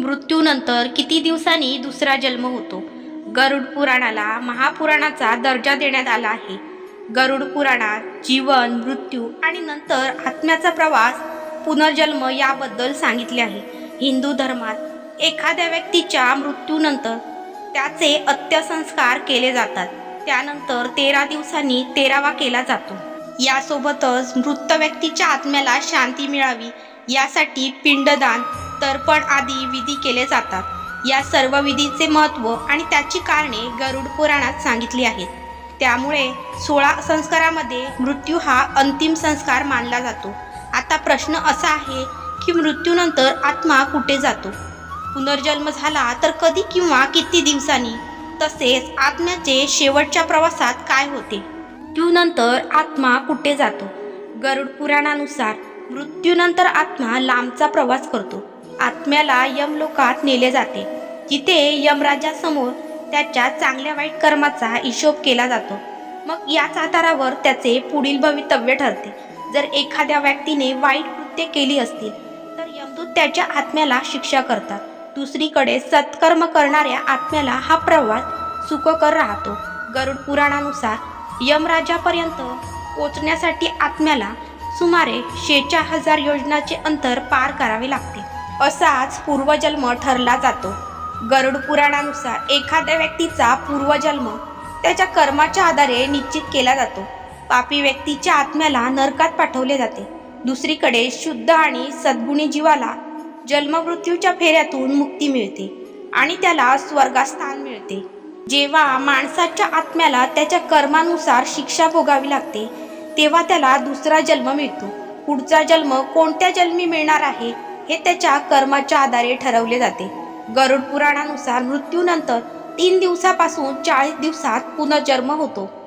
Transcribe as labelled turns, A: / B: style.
A: मृत्यूनंतर किती दिवसांनी दुसरा जन्म होतो? गरुड पुराणाला महापुराणाचा दर्जा देण्यात आला आहे. गरुड पुराणात जीवन मृत्यू आणि नंतर आत्म्याचा प्रवास पुनर्जन्म याबद्दल सांगितले आहे. हिंदू धर्मात एखाद्या व्यक्तीच्या मृत्यूनंतर त्याचे अंत्यसंस्कार केले जातात. त्यानंतर तेरा दिवसांनी तेरावा केला जातो. यासोबतच मृत व्यक्तीच्या आत्म्याला शांती मिळावी यासाठी पिंडदान तर्पण आदी विधी केले जातात. या सर्व विधीचे महत्त्व आणि त्याची कारणे गरुड पुराणात सांगितली आहेत. त्यामुळे सोळा संस्कारामध्ये मृत्यू हा अंतिम संस्कार मानला जातो. आता प्रश्न असा आहे की मृत्यूनंतर आत्मा कुठे जातो? पुनर्जन्म झाला तर कधी किंवा किती दिवसांनी? तसेच आत्म्याचे शेवटच्या प्रवासात काय होते? मृत्यूनंतर आत्मा कुठे जातो? गरुड पुराणानुसार मृत्यूनंतर आत्मा लांबचा प्रवास करतो. आत्म्याला यमलोकात नेले जाते. जिथे यमराजासमोर त्याच्या चांगल्या वाईट कर्माचा हिशोब केला जातो. मग याच आधारावर त्याचे पुढील भवितव्य ठरते. जर एखाद्या व्यक्तीने वाईट कृत्य केली असतील तर यमदूत त्याच्या आत्म्याला शिक्षा करतात. दुसरीकडे सत्कर्म करणाऱ्या आत्म्याला हा प्रवास सुखकर राहतो. गरुड पुराणानुसार यमराजापर्यंत पोचण्यासाठी आत्म्याला सुमारे शेच्या हजार योजनाचे अंतर पार करावे लागते. असाच पूर्वजन्म ठरला जातो. गरुड पुराणानुसार एखाद्या व्यक्तीचा पूर्वजन्म त्याच्या कर्माच्या आधारे निश्चित केला जातो. पापी व्यक्तीच्या आत्म्याला नरकात पाठवले जाते. दुसरीकडे शुद्ध आणि सद्गुणी जीवाला जन्ममृत्यूच्या फेऱ्यातून मुक्ती मिळते आणि त्याला स्वर्गात स्थान मिळते. जेव्हा माणसाच्या आत्म्याला त्याच्या कर्मानुसार शिक्षा भोगावी लागते तेव्हा त्याला दुसरा जन्म मिळतो. पुढचा जन्म कोणत्या जन्मी मिळणार आहे? हे त्याच्या कर्माच्या आधारे ठरवले जाते. गरुड पुराणानुसार मृत्यूनंतर तीन दिवसापासून चाळीस दिवसात पुनर्जन्म होतो.